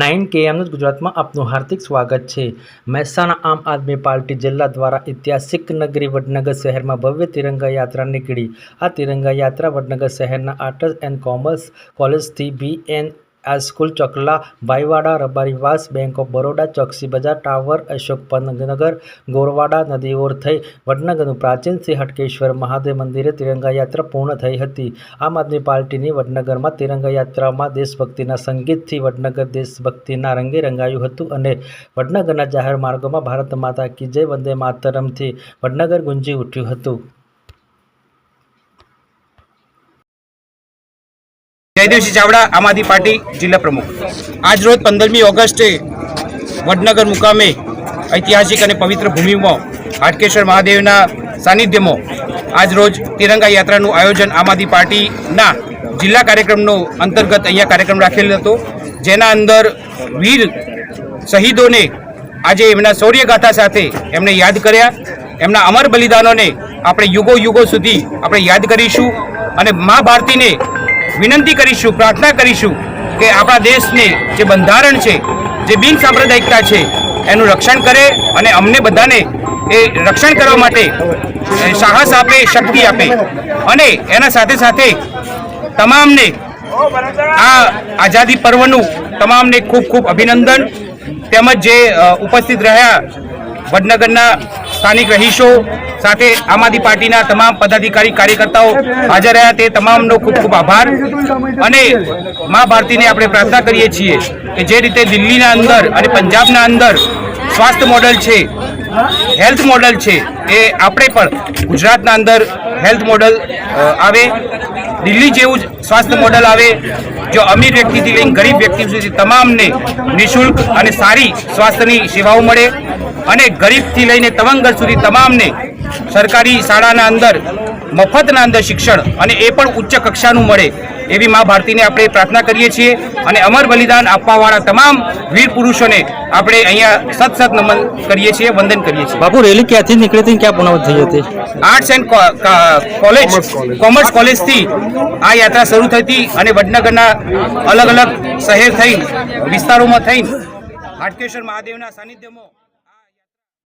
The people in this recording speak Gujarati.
નાઇન કેએમનું ગુજરાતમાં આપનું હાર્દિક સ્વાગત છે. મહેસાણા આમ આદમી પાર્ટી જિલ્લા દ્વારા ઐતિહાસિક નગરી વડનગર શહેરમાં ભવ્ય તિરંગા યાત્રા નીકળી. આ તિરંગા યાત્રા વડનગર શહેરના arts and commerce કોલેજથી B N school Chokla Bhaiwada Rabarivas bank of Baroda Choksi Bazar tower Ashok પંતનગર ગોરવાડા નદી ઓર થઈ વડનગરનું પ્રાચીન શ્રી હટકેશ્વર મહાદેવ મંદિરે તિરંગા યાત્રા પૂર્ણ થઈ હતી. આમ આદમી પાર્ટીની વડનગરમાં તિરંગા યાત્રામાં દેશભક્તિના સંગીતથી વડનગર દેશભક્તિના રંગે રંગાયું હતું અને વડનગરના જાહેર માર્ગોમાં ભારત માતા કી જય વંદે માતરમથી વડનગર ગુંજી ઉઠ્યું હતું. જયદેવસિંહ ચાવડા, આમ આદમી પાર્ટી જિલ્લા પ્રમુખ. આજ રોજ પંદરમી ઓગસ્ટે વડનગર મુકામે ઐતિહાસિક અને પવિત્ર ભૂમિમાં હાટકેશ્વર મહાદેવના સાનિધ્યમાં આજ રોજ તિરંગા યાત્રાનું આયોજન આમ આદમી પાર્ટીના જિલ્લા કાર્યક્રમનો અંતર્ગત અહીંયા કાર્યક્રમ રાખેલ હતો, જેના અંદર વીર શહીદોને આજે એમના શૌર્યગાથા સાથે એમને યાદ કર્યા. એમના અમર બલિદાનોને આપણે યુગો યુગો સુધી આપણે યાદ કરીશું અને મા ભારતીને વિનંતી કરીશું, પ્રાર્થના કરીશું કે આપણા દેશને જે બંધારણ છે, જે બિનસાંપ્રદાયિકતા છે, એનું રક્ષણ કરે અને અમને બધાને એ રક્ષણ કરવા માટે સાહસ આપે, શક્તિ આપે. અને એના સાથે સાથે તમામને આ આઝાદી પર્વનું તમામને ખૂબ ખૂબ અભિનંદન. તેમજ જે ઉપસ્થિત રહ્યા વડનગરના સ્થાનિક રહીશો સાથે આમ આદમી પાર્ટીના તમામ પદાધિકારી કાર્યકર્તાઓ હાજર રહ્યા તે તમામનો ખૂબ ખૂબ આભાર. અને મા ભારતીને આપણે પ્રાર્થના કરીએ છીએ કે જે રીતે દિલ્હીના અંદર અને પંજાબના અંદર સ્વાસ્થ્ય મોડલ છે, હેલ્થ મોડલ છે, એ આપણે પણ ગુજરાતના અંદર હેલ્થ મોડલ આવે. દિલ્હી જેવું જ સ્વાસ્થ્ય મોડલ આવે, જો અમીર વ્યક્તિથી લઈને ગરીબ વ્યક્તિ સુધી તમામને નિઃશુલ્ક અને સારી સ્વાસ્થ્યની સેવાઓ મળે અને ગરીબથી લઈને તવંગર સુધી તમામને સરકારી શાળાના અંદર મફતના અંદર શિક્ષણ અને એ પણ ઉચ્ચ કક્ષાનું મળે એવી મા ભારતીને આપણે પ્રાર્થના કરીએ છીએ અને અમર બલિદાન આપવાવાળા તમામ વીર પુરુષોને આપણે અહીંયા સત સત નમન કરીએ છીએ વંદન કરીએ છીએ. બાપુ રેલી ક્યાંથી નીકળી હતી ને ક્યાં પુનઃ થઈ હતી? આર્ટ્સ એન્ડ કોલેજ કોમર્સ કોલેજથી આ યાત્રા શરૂ થઈ હતી અને વડનગરના અલગ અલગ શહેર થઈ વિસ્તારોમાં થઈ હાટકેશ્વર મહાદેવના સાનિધ્યમાં